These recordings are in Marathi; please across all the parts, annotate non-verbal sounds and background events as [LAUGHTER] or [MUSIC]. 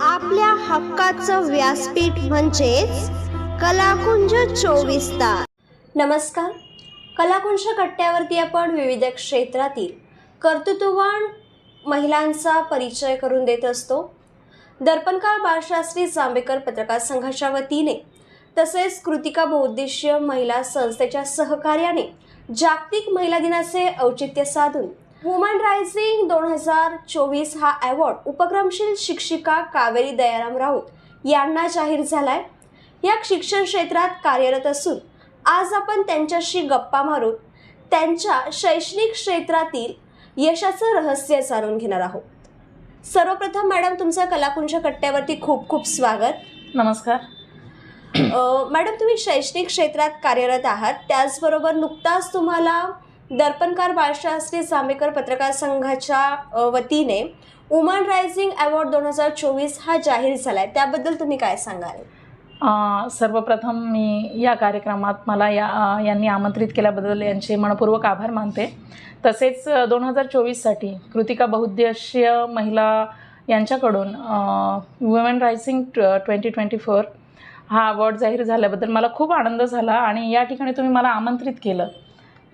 आपल्या हक्काचं व्यासपीठ म्हणजेच कलाकुंज चोवीस तास. नमस्कार. कलाकुंज कट्ट्यावरती आपण विविध क्षेत्रातील कर्तृत्ववान महिलांचा परिचय करून देत असतो. दर्पणकार बाळशास्त्री जांभेकर पत्रकार संघाच्या वतीने तसेच कृतिका बहुउद्देशीय महिला संस्थेच्या सहकार्याने जागतिक महिला दिनाचे औचित्य साधून वुमन रायझिंग दोन हजार चोवीस हा अवॉर्ड उपक्रमशील शिक्षिका कावेरी दयाराम राऊत यांना जाहीर झालाय. या शिक्षण क्षेत्रात कार्यरत असून आज आपण त्यांच्याशी गप्पा मारून त्यांच्या शैक्षणिक क्षेत्रातील यशाचं रहस्य जाणून घेणार आहोत. सर्वप्रथम मॅडम तुमचं कलाकुंज कट्ट्यावरती खूप खूप स्वागत. नमस्कार. मॅडम तुम्ही शैक्षणिक क्षेत्रात कार्यरत आहात. त्याचबरोबर नुकताच तुम्हाला दर्पणकार बाळशास्त्री जांभेकर पत्रकार संघाच्या वतीने वुमन रायझिंग अवॉर्ड दोन हजार चोवीस हा जाहीर झाला आहे त्याबद्दल तुम्ही काय सांगाल? सर्वप्रथम मी या कार्यक्रमात मला या यांनी आमंत्रित केल्याबद्दल यांचे मनपूर्वक आभार मानते. तसेच दोन हजार चोवीससाठी कृतिका बहुद्देशीय महिला यांच्याकडून women rising twenty twenty four हा अवॉर्ड जाहीर झाल्याबद्दल मला खूप आनंद झाला आणि या ठिकाणी तुम्ही मला आमंत्रित केलं.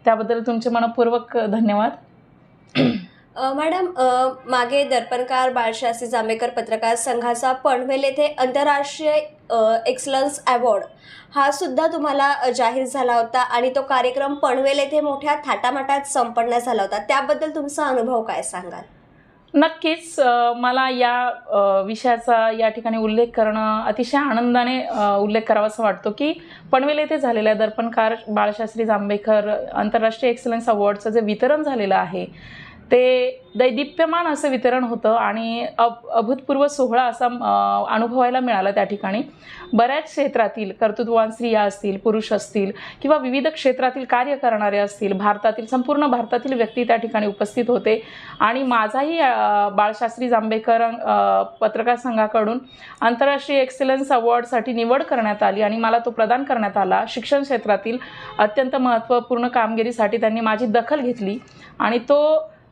त्याबद्दल तुमचे मनपूर्वक धन्यवाद. मॅडम मागे दर्पणकार बाळशास्त्री जांभेकर पत्रकार संघाचा पणवेल येथे आंतरराष्ट्रीय एक्सलन्स अवॉर्ड हा सुद्धा तुम्हाला जाहीर झाला होता आणि तो कार्यक्रम पणवेल येथे मोठ्या थाटामाटात संपन्न झाला होता. त्याबद्दल तुमचा अनुभव काय सांगाल? नक्कीच मला या विषयाचा या ठिकाणी उल्लेख करणं अतिशय आनंदाने उल्लेख करावासा वाटतो की पनवेल येथे झालेल्या दर्पणकार बाळशास्त्री जांभेकर आंतरराष्ट्रीय एक्सलन्स अवॉर्डचं जे वितरण झालेलं आहे ते दैदिप्यमान असं वितरण होतं आणि अभ अभूतपूर्व सोहळा असा अनुभवायला मिळाला त्या ठिकाणी. बऱ्याच क्षेत्रातील कर्तृत्ववान स्त्रिया असतील पुरुष असतील किंवा विविध क्षेत्रातील कार्य करणारे असतील भारतातील संपूर्ण भारतातील व्यक्ती त्या ठिकाणी उपस्थित होते. आणि माझाही बाळशास्त्री जांभेकर पत्रकार संघाकडून आंतरराष्ट्रीय एक्सलन्स अवॉर्डसाठी निवड करण्यात आली आणि मला तो प्रदान करण्यात आला. शिक्षण क्षेत्रातील अत्यंत महत्त्वपूर्ण कामगिरीसाठी त्यांनी माझी दखल घेतली आणि तो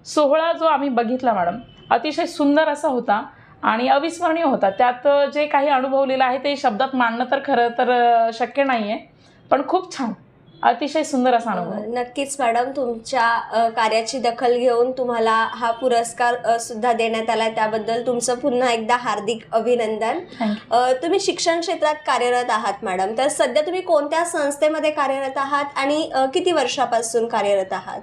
सोहळा जो आम्ही बघितला मॅडम अतिशय सुंदर असा होता आणि अविस्मरणीय होता. त्यात जे काही अनुभवलेलं आहे ते शब्दात मांडणं तर खरं तर शक्य नाही आहे पण खूप छान अतिशय सुंदर असा अनुभव. नक्कीच मॅडम तुमच्या कार्याची दखल घेऊन तुम्हाला हा पुरस्कार सुद्धा देण्यात आला त्याबद्दल तुमचं पुन्हा एकदा हार्दिक अभिनंदन. तुम्ही शिक्षण क्षेत्रात कार्यरत आहात मॅडम. तर सध्या तुम्ही कोणत्या संस्थेमध्ये कार्यरत आहात आणि किती वर्षापासून कार्यरत आहात?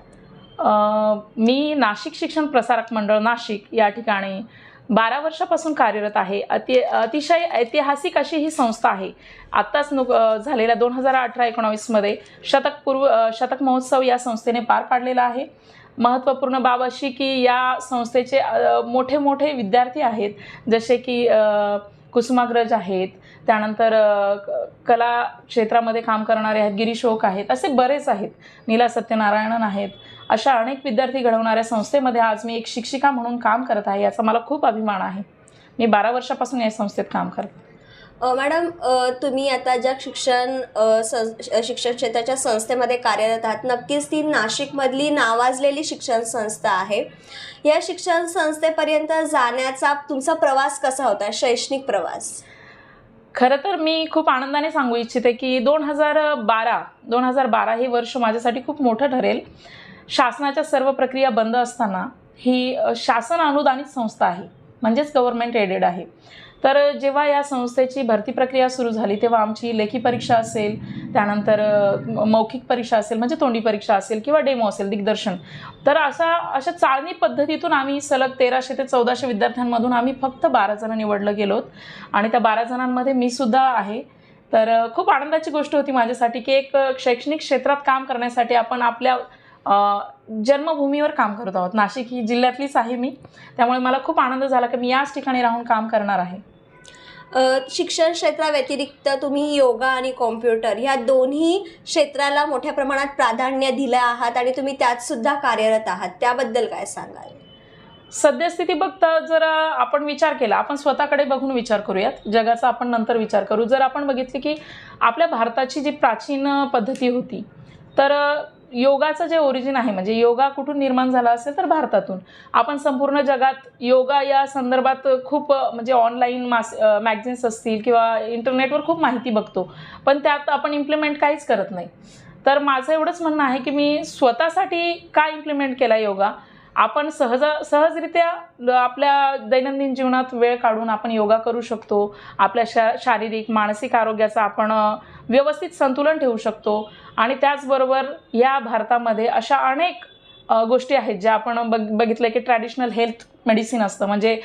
मी नाशिक शिक्षण प्रसारक मंडळ नाशिक या ठिकाणी बारा वर्षापासून कार्यरत आहे. अति अतिशय ऐतिहासिक अशी ही संस्था आहे. आत्ताच नुक झालेल्या दोन हजार अठरा एकोणावीसमध्ये शतक पूर्व शतक महोत्सव या संस्थेने पार पाडलेला आहे. महत्त्वपूर्ण बाब अशी की या संस्थेचे मोठे मोठे विद्यार्थी आहेत. जसे की कुसुमाग्रज आहेत. त्यानंतर कला क्षेत्रामध्ये काम करणारे आहेत गिरीशोक आहेत. असे बरेच आहेत. नीला सत्यनारायणन आहेत. अशा अनेक विद्यार्थी घडवणाऱ्या संस्थेमध्ये आज मी एक शिक्षिका म्हणून काम करत आहे याचा मला खूप अभिमान आहे. मी बारा वर्षापासून या संस्थेत काम करते मॅडम तुम्ही आता ज्या शिक्षण शिक्षण क्षेत्राच्या संस्थेमध्ये कार्यरत आहात नक्कीच ती नाशिकमधली नावाजलेली शिक्षण संस्था आहे. या शिक्षण संस्थेपर्यंत जाण्याचा तुमचा प्रवास कसा होता? शैक्षणिक प्रवास? खरं तर मी खूप आनंदाने सांगू इच्छिते की दोन हजार बारा दोन हजार बारा हे वर्ष माझ्यासाठी खूप मोठं ठरेल. शासनाच्या सर्व प्रक्रिया बंद असताना ही शासन अनुदानित संस्था आहे. म्हणजेच गव्हर्नमेंट एडेड आहे. तर जेव्हा या संस्थेची भरती प्रक्रिया सुरू झाली तेव्हा आमची लेखी परीक्षा असेल त्यानंतर मौखिक परीक्षा असेल म्हणजे तोंडी परीक्षा असेल किंवा डेमो असेल दिग्दर्शन. तर अशा अशा चाळणी पद्धतीतून आम्ही सलग तेराशे ते चौदाशे विद्यार्थ्यांमधून आम्ही फक्त बारा जण निवडलं गेलोत आणि त्या बारा जणांमध्ये मी सुद्धा आहे. तर खूप आनंदाची गोष्ट होती माझ्यासाठी की एक शैक्षणिक क्षेत्रात काम करण्यासाठी आपण आपल्या जन्मभूमीवर काम करत आहोत. नाशिक ही जिल्ह्यातलीच आहे मी. त्यामुळे मला खूप आनंद झाला की मी याच ठिकाणी राहून काम करणार आहे. शिक्षण क्षेत्राव्यतिरिक्त तुम्ही योगा आणि कॉम्प्युटर ह्या दोन्ही क्षेत्राला मोठ्या प्रमाणात प्राधान्य दिलं आहात आणि तुम्ही त्यात सुद्धा कार्यरत आहात. त्याबद्दल काय सांगाल? सद्यस्थिती बघता जर आपण विचार केला आपण स्वतःकडे बघून विचार करूयात. जगाचा आपण नंतर विचार करू. जर आपण बघितले की आपल्या भारताची जी प्राचीन पद्धती होती तर योगाचं जे ओरिजिन आहे म्हणजे योगा कुठून निर्माण झाला असेल तर भारतातून. आपण संपूर्ण जगात योगा या संदर्भात खूप म्हणजे ऑनलाईन मास मॅगझिन्स असतील किंवा इंटरनेटवर खूप माहिती बघतो. पण त्यात आपण इम्प्लिमेंट काहीच करत नाही. तर माझं एवढंच म्हणणं आहे की मी स्वतःसाठी का इम्प्लिमेंट केला योगा? आपण सहज सहजरित्या ल- आपल्या दैनंदिन जीवनात वेळ काढून आपण योगा करू शकतो. आपल्या शा शारीरिक मानसिक आरोग्याचं आपण व्यवस्थित संतुलन ठेवू शकतो. आणि त्याचबरोबर या भारतामध्ये अशा अनेक गोष्टी आहेत ज्या आपण बघ बघितलं की ट्रॅडिशनल हेल्थ मेडिसिन असतं. म्हणजे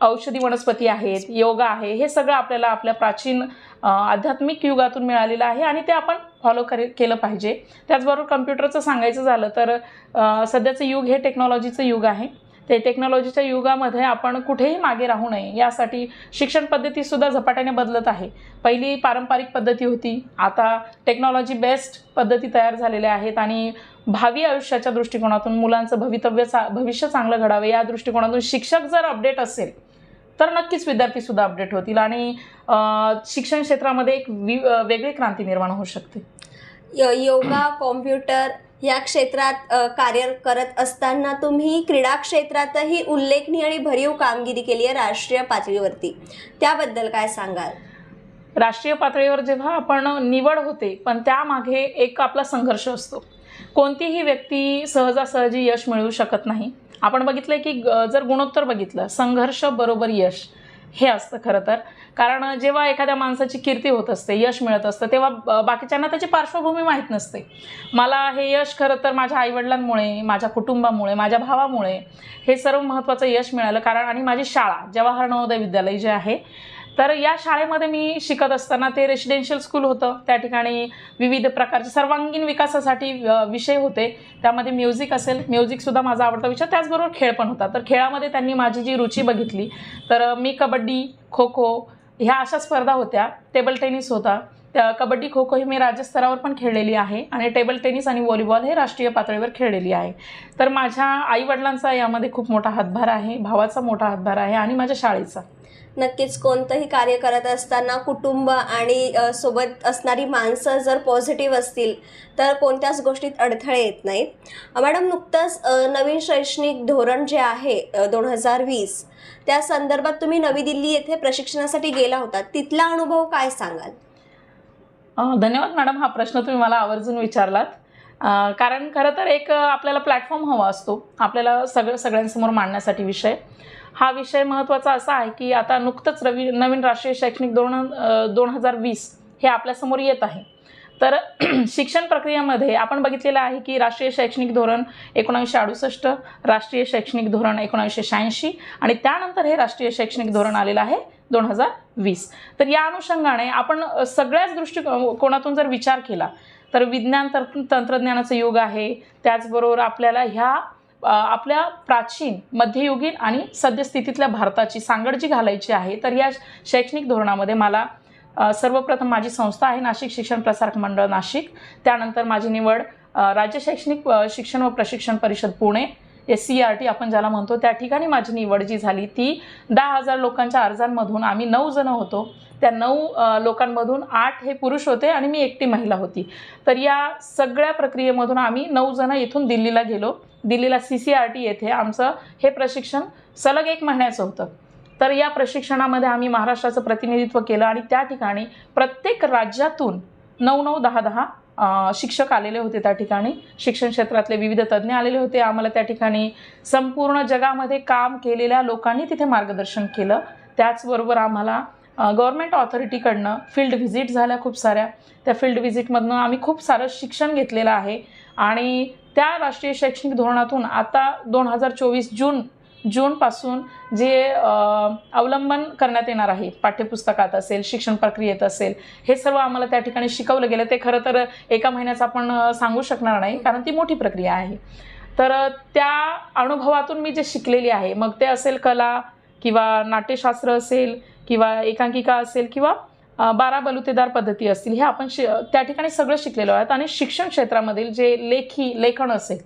औषधी वनस्पती आहेत योगा आहे. हे सगळं आपल्याला आपल्या प्राचीन आध्यात्मिक युगातून मिळालेलं आहे आणि ते आपण फॉलो करे केलं पाहिजे. त्याचबरोबर कम्प्युटरचं सांगायचं झालं तर सध्याचं युग हे टेक्नॉलॉजीचं युग आहे. ते टेक्नॉलॉजीच्या युगामध्ये आपण कुठेही मागे राहू नये. यासाठी शिक्षण पद्धतीसुद्धा झपाट्याने बदलत आहे. पहिली पारंपरिक पद्धती होती. आता टेक्नॉलॉजी बेस्ड पद्धती तयार झालेल्या आहेत आणि भावी आयुष्याच्या दृष्टिकोनातून मुलांचं भवितव्य चा भविष्य चांगलं घडावे या दृष्टिकोनातून शिक्षक जर अपडेट असेल तर नक्कीच विद्यार्थीसुद्धा अपडेट होतील आणि शिक्षण क्षेत्रामध्ये एक वि वेगळी क्रांती निर्माण होऊ शकते. य- योगा कॉम्प्युटर या क्षेत्रात कार्य करत असताना तुम्ही क्रीडा क्षेत्रातही उल्लेखनीय आणि भरीव कामगिरी केली आहे राष्ट्रीय पातळीवरती. त्याबद्दल काय सांगाल? राष्ट्रीय पातळीवर जेव्हा आपण निवड होते पण त्यामागे एक आपला संघर्ष असतो. कोणतीही व्यक्ती सहजासहजी यश मिळवू शकत नाही. आपण बघितलं की जर गुणोत्तर बघितलं संघर्ष बरोबर यश हे असतं खरं तर. कारण जेव्हा एखाद्या माणसाची कीर्ती होत असते यश मिळत असतं तेव्हा बाकीच्यांना त्याची पार्श्वभूमी माहीत नसते. मला हे यश खरं तर माझ्या आईवडिलांमुळे माझ्या कुटुंबामुळे माझ्या भावामुळे हे सर्व महत्त्वाचं यश मिळालं. कारण आणि माझी शाळा जवाहर नवोदय विद्यालय जे आहे तर या शाळेमध्ये मी शिकत असताना ते रेसिडेन्शियल स्कूल होतं. त्या ठिकाणी विविध प्रकारचे सर्वांगीण विकासासाठी विषय होते. त्यामध्ये म्युझिक असेल म्युझिकसुद्धा माझा आवडता विषय. त्याचबरोबर खेळ पण होता. तर खेळामध्ये त्यांनी माझी जी रुची बघितली तर मी कबड्डी खो खो ह्या अशा स्पर्धा होत्या. टेबल टेनिस होता. त्या कबड्डी खो खो ही मी राज्यस्तरावर पण खेळलेली आहे आणि टेबल टेनिस आणि व्हॉलीबॉल हे राष्ट्रीय पातळीवर खेळलेली आहे. तर माझ्या आईवडिलांचा यामध्ये खूप मोठा हातभार आहे भावाचा मोठा हातभार आहे आणि माझ्या शाळेचा. नक्कीच कोणतंही कार्य करत असताना कुटुंब आणि सोबत असणारी माणसं जर पॉझिटिव्ह असतील तर कोणत्याच गोष्टीत अडथळे येत नाहीत. मॅडम नुकतंच नवीन शैक्षणिक धोरण जे आहे दोन हजार वीस त्या संदर्भात तुम्ही नवी दिल्ली येथे प्रशिक्षणासाठी गेला होता. तिथला अनुभव काय सांगाल? धन्यवाद मॅडम हा प्रश्न तुम्ही मला आवर्जून विचारलात. कारण खरं तर एक आपल्याला प्लॅटफॉर्म हवा असतो. आपल्याला सगळं सगळ्यांसमोर मांडण्यासाठी विषय. हा विषय महत्त्वाचा असा आहे की आता नुकतंच रवी नवीन राष्ट्रीय शैक्षणिक धोरण दोन हजार वीस हे आपल्यासमोर येत आहे. तर [CLEARS THROAT] शिक्षण प्रक्रियेमध्ये आपण बघितलेलं आहे की राष्ट्रीय शैक्षणिक धोरण एकोणावीसशे अडुसष्ट राष्ट्रीय शैक्षणिक धोरण एकोणावीसशे शहाऐंशी आणि त्यानंतर हे राष्ट्रीय शैक्षणिक धोरण आलेलं आहे दोन हजार वीस. तर या अनुषंगाने आपण सगळ्याच दृष्टिकोनातून जर विचार केला तर विज्ञान तर तंत्रज्ञानाचं युग आहे. त्याचबरोबर आपल्याला ह्या आपल्या प्राचीन मध्ययुगीन आणि सद्यस्थितीतल्या भारताची सांगड जी घालायची आहे तर या शैक्षणिक धोरणामध्ये मला सर्वप्रथम माझी संस्था आहे नाशिक शिक्षण प्रसारक मंडळ नाशिक. त्यानंतर माझी निवड राज्य शैक्षणिक शिक्षण व प्रशिक्षण परिषद Pune. S C R T आपण ज्याला म्हणतो त्या ठिकाणी माझी निवड जी झाली ती दहा हजार लोकांच्या अर्जांमधून आम्ही नऊ जणं होतो. त्या नऊ लोकांमधून आठ हे पुरुष होते आणि मी एकटी महिला होती. तर या सगळ्या प्रक्रियेमधून आम्ही नऊ जणं इथून दिल्लीला गेलो. दिल्लीला सी सी आर टी येथे आमचं हे प्रशिक्षण सलग एक महिन्याचं होतं. तर या प्रशिक्षणामध्ये आम्ही महाराष्ट्राचं प्रतिनिधित्व केलं आणि त्या ठिकाणी प्रत्येक राज्यातून नऊ नऊ दहा दहा शिक्षक आलेले होते त्या ठिकाणी. शिक्षण क्षेत्रातले विविध तज्ज्ञ आलेले होते. आम्हाला त्या ठिकाणी संपूर्ण जगामध्ये काम केलेल्या लोकांनी तिथे मार्गदर्शन केलं. त्याचबरोबर आम्हाला गव्हर्मेंट ऑथॉरिटीकडनं फील्ड व्हिजिट झाल्या खूप साऱ्या. त्या फील्ड व्हिजिटमधनं आम्ही खूप सारं शिक्षण घेतलेलं आहे. आणि त्या राष्ट्रीय शैक्षणिक धोरणातून आता दोन हजार चोवीस जून जूनपासून जे अवलंबन करण्यात येणार आहे पाठ्यपुस्तकात असेल शिक्षण प्रक्रियेत असेल हे सर्व आम्हाला त्या ठिकाणी शिकवलं गेलं. ते खरं तर एका महिन्याचं आपण सांगू शकणार नाही कारण ती मोठी प्रक्रिया आहे. तर त्या अनुभवातून मी जे शिकलेली आहे मग ते असेल कला किंवा नाट्यशास्त्र असेल किंवा एकांकिका असेल किंवा बारा बलुतेदार पद्धती असतील हे आपण शि त्या ठिकाणी सगळं शिकलेलो आहोत. आणि शिक्षण क्षेत्रामधील जे लेखी लेखन असेल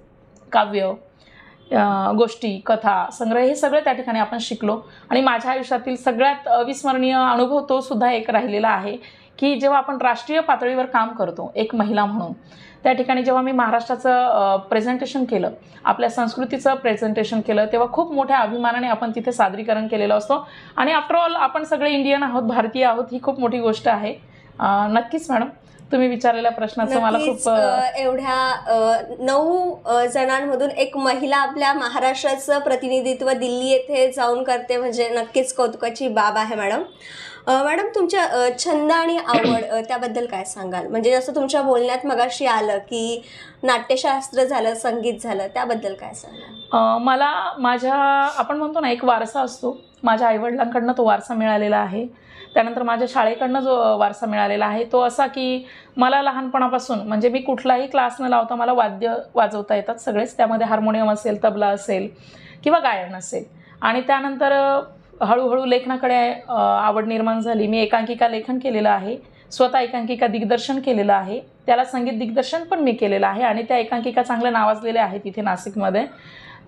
काव्य गोष्टी कथा संग्रह हे सगळं त्या ठिकाणी आपण शिकलो. आणि माझ्या आयुष्यातील सगळ्यात अविस्मरणीय अनुभव तो सुद्धा एक राहिलेला आहे की जेव्हा आपण राष्ट्रीय पातळीवर काम करतो एक महिला म्हणून त्या ठिकाणी जेव्हा मी महाराष्ट्राचं प्रेझेंटेशन केलं आपल्या संस्कृतीचं प्रेझेंटेशन केलं तेव्हा खूप मोठ्या अभिमानाने आपण तिथे सादरीकरण केलेलं असतो. आणि आफ्टरऑल आपण सगळे इंडियन आहोत भारतीय आहोत ही खूप मोठी गोष्ट आहे. नक्कीच मॅडम. तुम्ही विचारलेल्या प्रश्नाचं मला खूप एवढ्या नऊ जणांमधून एक महिला आपल्या महाराष्ट्राचं प्रतिनिधित्व दिल्ली येथे जाऊन करते म्हणजे नक्कीच कौतुकाची बाब आहे मॅडम. मॅडम तुमच्या छंद आणि आवड त्याबद्दल काय सांगाल? म्हणजे जसं तुमच्या बोलण्यात मगाशी आलं की नाट्यशास्त्र झालं संगीत झालं त्याबद्दल काय सांगाल? मला माझ्या आपण म्हणतो ना एक वारसा असतो. माझ्या आईवडिलांकडनं तो वारसा मिळालेला आहे. त्यानंतर माझ्या शाळेकडनं जो वारसा मिळालेला आहे तो असा की मला लहानपणापासून म्हणजे मी कुठलाही क्लास न लावता मला वाद्य वाजवता येतात सगळेच. त्यामध्ये हार्मोनियम असेल तबला असेल किंवा गायन असेल. आणि त्यानंतर हळूहळू लेखनाकडे आवड निर्माण झाली. मी एकांकिका लेखन केलेलं आहे स्वतः एकांकिका दिग्दर्शन केलेलं आहे. त्याला संगीत दिग्दर्शन पण मी केलेलं आहे आणि त्या एकांकिका चांगल्या नावाजलेल्या आहेत इथे नाशिकमध्ये.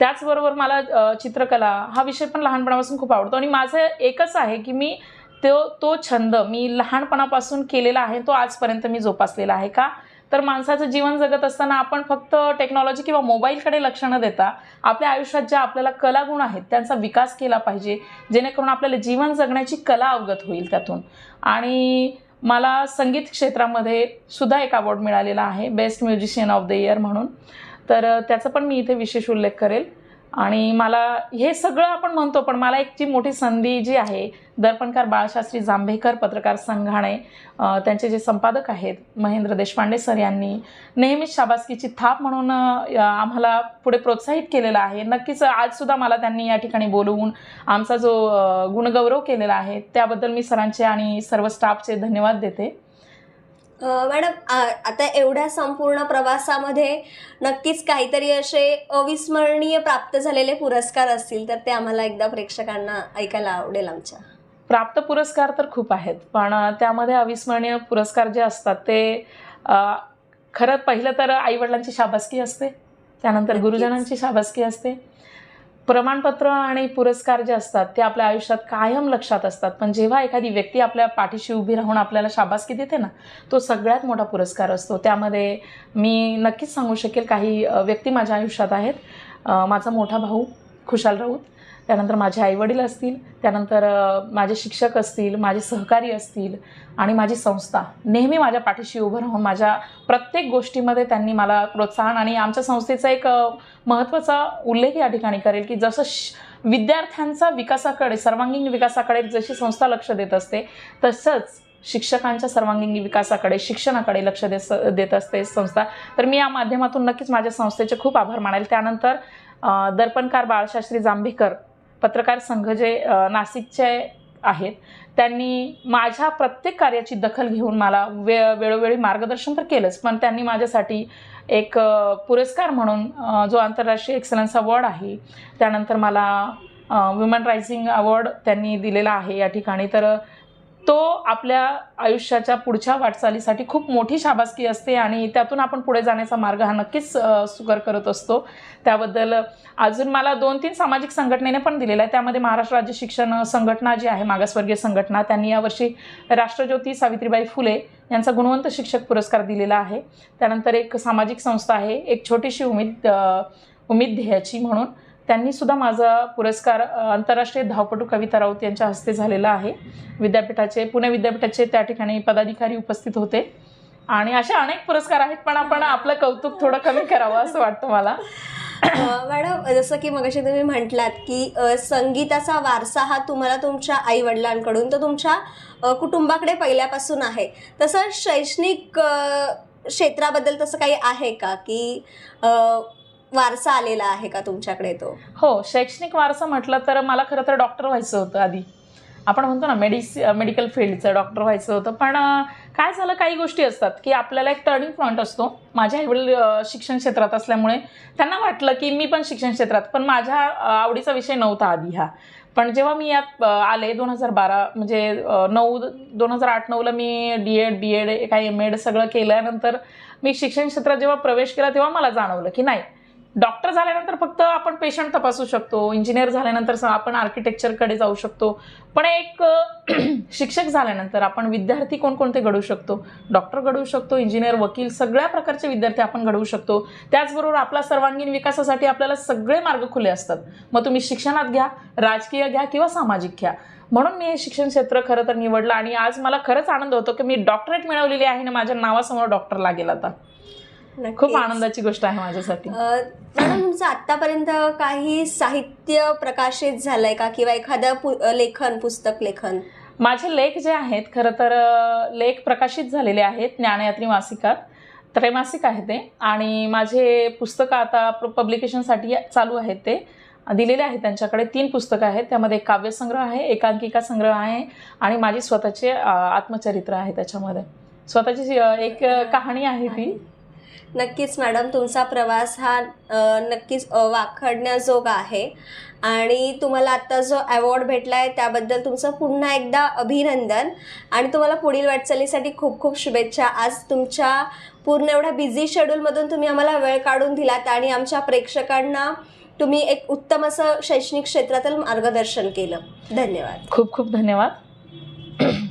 त्याचबरोबर मला चित्रकला हा विषय पण लहानपणापासून खूप आवडतो. आणि माझं एकच आहे की मी तो तो छंद मी लहानपणापासून केलेला आहे तो आजपर्यंत मी जोपासलेला आहे का? तर माणसाचं जीवन जगत असताना आपण फक्त टेक्नॉलॉजी किंवा मोबाईलकडे लक्ष न देता आपल्या आयुष्यात ज्या आपल्याला कलागुण आहेत त्यांचा विकास केला पाहिजे जेणेकरून आपल्याला जीवन जगण्याची कला अवगत होईल त्यातून. आणि मला संगीत क्षेत्रामध्ये सुद्धा एक अवॉर्ड मिळालेला आहे best musician of the year म्हणून. तर त्याचा पण मी इथे विशेष उल्लेख करेल. आणि मला हे सगळं आपण म्हणतो पण मला एक जी मोठी संधी जी आहे दर्पणकार बाळशास्त्री जांभेकर पत्रकार संघाणे त्यांचे जे संपादक आहेत महेंद्र देशपांडे सर यांनी नेहमीच शाबासकीची थाप म्हणून आम्हाला पुढे प्रोत्साहित केलेलं आहे. नक्कीच आजसुद्धा मला त्यांनी या ठिकाणी बोलवून आमचा जो गुणगौरव केलेला आहे त्याबद्दल मी सरांचे आणि सर्व स्टाफचे धन्यवाद देते. मॅडम आता एवढ्या संपूर्ण प्रवासामध्ये नक्कीच काहीतरी असे अविस्मरणीय प्राप्त झालेले पुरस्कार असतील तर ते आम्हाला एकदा प्रेक्षकांना ऐकायला आवडेल आमच्या प्राप्त पुरस्कार तर खूप आहेत पण त्यामध्ये अविस्मरणीय पुरस्कार जे असतात ते खरं पहिलं तर आईवडिलांची शाबासकी असते त्यानंतर. गुरुजनांची शाबासकी असते प्रमाणपत्र आणि पुरस्कार जे असतात ते आपल्या आयुष्यात कायम लक्षात असतात. पण जेव्हा एखादी व्यक्ती आपल्या पाठीशी उभी राहून आपल्याला शाबासकी देते ना तो सगळ्यात मोठा पुरस्कार असतो. त्यामध्ये मी नक्कीच सांगू शकेल काही व्यक्ती माझ्या आयुष्यात आहेत. माझा मोठा भाऊ खुशाल राऊत. त्यानंतर माझे आईवडील असतील त्यानंतर माझे शिक्षक असतील माझे सहकारी असतील आणि माझी संस्था. नेहमी माझ्या पाठीशी उभं राहून माझ्या प्रत्येक गोष्टीमध्ये त्यांनी मला प्रोत्साहन आणि आमच्या संस्थेचा एक महत्त्वाचा उल्लेख या ठिकाणी करेल की जसं श विद्यार्थ्यांचा विकासाकडे सर्वांगीण विकासाकडे जशी संस्था लक्ष देत असते तसंच शिक्षकांच्या सर्वांगीण विकासाकडे शिक्षणाकडे लक्ष देस देत असते संस्था. तर मी या माध्यमातून नक्कीच माझ्या संस्थेचे खूप आभार मानेल. त्यानंतर दर्पणकार बाळशास्त्री जांभेकर पत्रकार संघ जे नाशिकचे आहेत त्यांनी माझ्या प्रत्येक कार्याची दखल घेऊन मला वे वेळोवेळी मार्गदर्शन तर केलंच पण त्यांनी माझ्यासाठी एक पुरस्कार म्हणून जो आंतरराष्ट्रीय एक्सलन्स अवॉर्ड आहे त्यानंतर मला वुमन रायझिंग अवॉर्ड त्यांनी दिलेला आहे या ठिकाणी. तर तो आपल्या आयुष्याच्या पुढच्या वाटचालीसाठी खूप मोठी शाबासकी असते आणि त्यातून आपण पुढे जाण्याचा मार्ग हा नक्कीच सुकर करत असतो. त्याबद्दल अजून मला दोन तीन सामाजिक संघटनेने पण दिलेलं आहे त्यामध्ये महाराष्ट्र राज्य शिक्षण संघटना जी आहे मागासवर्गीय संघटना त्यांनी यावर्षी राष्ट्रज्योती सावित्रीबाई फुले यांचा गुणवंत शिक्षक पुरस्कार दिलेला आहे. त्यानंतर एक सामाजिक संस्था आहे एक छोटीशी उमेद उमेद ध्येयाची म्हणून. त्यांनी सुद्धा माझा पुरस्कार आंतरराष्ट्रीय धावपटू कविता राऊत यांच्या हस्ते झालेला आहे. विद्यापीठाचे पुणे विद्यापीठाचे त्या ठिकाणी पदाधिकारी उपस्थित होते. आणि असे अनेक पुरस्कार आहेत पण आपण आपलं कौतुक थोडं कमी करावं असं वाटतं मला. मॅडम जसं की मगाशी तुम्ही म्हटलात की संगीताचा वारसा हा तुम्हाला तुमच्या आई वडिलांकडून तर तुमच्या कुटुंबाकडे पहिल्यापासून आहे. तसं शैक्षणिक क्षेत्राबद्दल तसं काही आहे का? की वारसा आलेला आहे का तुमच्याकडे तो? हो शैक्षणिक वारसा म्हटलं तर मला खरं तर डॉक्टर व्हायचं होतं आधी. आपण म्हणतो ना मेडिसि मेडिकल फील्डचं डॉक्टर व्हायचं होतं. पण काय झालं काही गोष्टी असतात की आपल्याला एक टर्निंग पॉईंट असतो. माझे आईवडील शिक्षण क्षेत्रात असल्यामुळे त्यांना वाटलं की मी पण शिक्षण क्षेत्रात पण माझ्या आवडीचा विषय नव्हता आधी हा. पण जेव्हा मी यात आले दोन हजार बारा म्हणजे नऊ दोन हजार आठ नऊला मी डी एड बी एड काही एम एड सगळं केल्यानंतर मी शिक्षण क्षेत्रात जेव्हा प्रवेश केला तेव्हा मला जाणवलं की नाही डॉक्टर झाल्यानंतर फक्त आपण पेशंट तपासू शकतो इंजिनियर झाल्यानंतर आपण आर्किटेक्चरकडे जाऊ शकतो. पण एक [CLEARS THROAT] शिक्षक झाल्यानंतर आपण विद्यार्थी कोणकोणते घडवू शकतो? डॉक्टर घडवू शकतो इंजिनियर वकील सगळ्या प्रकारचे विद्यार्थी आपण घडवू शकतो. त्याचबरोबर आपला सर्वांगीण विकासासाठी आपल्याला सगळे मार्ग खुले असतात. मग तुम्ही शिक्षणात घ्या राजकीय घ्या किंवा सामाजिक घ्या. म्हणून मी हे शिक्षण क्षेत्र खरं तर निवडलं आणि आज मला खरंच आनंद होतो की मी डॉक्टरेट मिळवलेली आहे ना माझ्या नावासमोर डॉक्टर लागेल आता. खूप आनंदाची गोष्ट आहे माझ्यासाठी. मॅडम तुमचं आतापर्यंत काही साहित्य प्रकाशित झालंय का? किंवा एखादं पु लेखन पुस्तक लेखन? माझे लेख जे आहेत खरं तर लेख प्रकाशित झालेले आहेत ज्ञानयात्री मासिकात. त्रैमासिक आहे ते. आणि माझे पुस्तकं आता पब्लिकेशनसाठी चालू आहेत ते. दिलेले आहेत त्यांच्याकडे तीन पुस्तकं आहेत. त्यामध्ये एक काव्यसंग्रह आहे एकांकिका संग्रह आहे आणि माझी स्वतःचे आत्मचरित्र आहे त्याच्यामध्ये. स्वतःची एक कहाणी आहे ती. नक्कीच मॅडम तुमचा प्रवास हा नक्कीच वाखडण्याजोगा आहे. आणि तुम्हाला आत्ता जो अवॉर्ड भेटला आहे त्याबद्दल तुमचं पुन्हा एकदा अभिनंदन. आणि तुम्हाला पुढील वाटचालीसाठी खूप खूप शुभेच्छा. आज तुमच्या पूर्ण एवढ्या बिझी शेड्यूलमधून तुम्ही आम्हाला वेळ काढून दिलात आणि आमच्या प्रेक्षकांना तुम्ही एक उत्तम असं शैक्षणिक क्षेत्रातील मार्गदर्शन केलं. धन्यवाद. खूप खूप धन्यवाद.